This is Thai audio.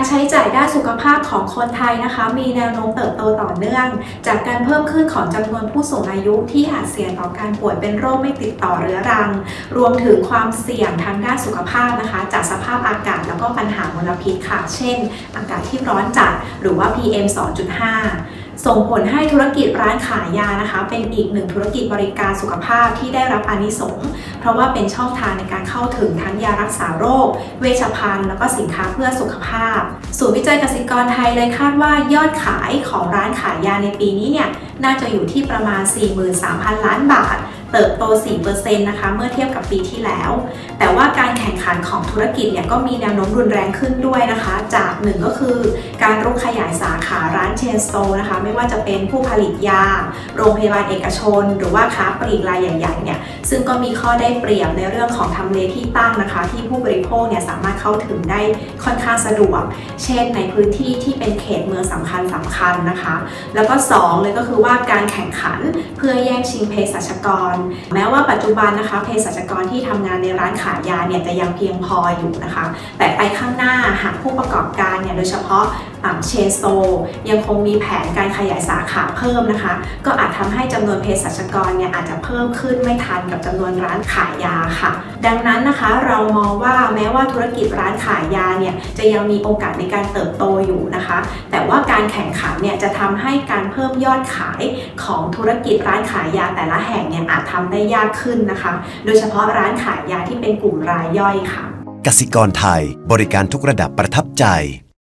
การใช้จ่ายด้านสุขภาพของคนไทยนะคะ มีแนวโน้มเติบโตต่อเนื่อง จากการเพิ่มขึ้นของจำนวนผู้สูงอายุที่อาจเสี่ยงต่อการป่วยเป็นโรคไม่ติดต่อเรื้อรัง รวมถึงความเสี่ยงทางด้านสุขภาพนะคะ จากสภาพอากาศแล้วก็ปัญหามลพิษค่ะ เช่น อากาศที่ร้อนจัดหรือว่า PM 2.5 ส่งผลให้ธุรกิจร้านขายยานะคะ เป็นอีกหนึ่งธุรกิจบริการสุขภาพที่ได้รับอานิสงส์เพราะว่าเป็นช่องทางในการเข้าถึงทั้งยารักษาโรค เวชภัณฑ์ แล้วก็สินค้าเพื่อสุขภาพ ศูนย์วิจัยกสิกรไทยเลยคาดว่ายอดขายของร้านขายยาในปีนี้เนี่ยน่าจะอยู่ที่ประมาณ 43,000 ล้านบาท เติบโต 4%นะคะ เมื่อเทียบกับปีที่แล้ว แต่ว่าการแข่งขันของธุรกิจเนี่ยก็มีแนวโน้มรุนแรงขึ้นด้วยนะคะ จากหนึ่งก็คือการรุกขยายสาขาร้านเชนสโตร์นะคะ ไม่ว่าจะเป็นผู้ผลิตยา โรงพยาบาลเอกชน หรือว่าค้าปลีกรายใหญ่ๆเนี่ย ซึ่งก็มีข้อได้เปรียบในเรื่องของทำเลที่ตั้งนะคะ ที่ผู้บริโภคเนี่ยสามารถเข้าถึงได้ค่อนข้างสะดวก เช่น ในพื้นที่ที่เป็นเขตเมืองสำคัญสำคัญนะคะ แล้วก็2เลยก็คือว่าการแข่งขันเพื่อแย่งชิงเภสัชกรแม้ว่าปัจจุบันนะคะเภสัชกรที่ทำงานในร้านขายยาเนี่ยจะยังเพียงพออยู่นะคะ แต่ไปข้างหน้าหากผู้ประกอบการเนี่ยโดยเฉพาะเชนโซยังคงมีแผนการขยายสาขาเพิ่มนะคะ ก็อาจทำให้จำนวนเภสัชกรเนี่ยอาจจะเพิ่มขึ้นไม่ทันกับจำนวนร้านขายยาค่ะดังนั้นนะคะเรามองว่าแม้ว่าธุรกิจร้านขายยาเนี่ยจะยังมีโอกาสในการเติบโตอยู่นะคะ แต่ว่าการแข่งขันเนี่ยจะทำให้การเพิ่มยอดขายของธุรกิจร้านขายยาแต่ละแห่งเนี่ยอาจทำได้ยากขึ้นนะคะ โดยเฉพาะร้านขายยาที่เป็นกลุ่มรายย่อยค่ะ กสิกรไทยบริการทุกระดับประทับใจ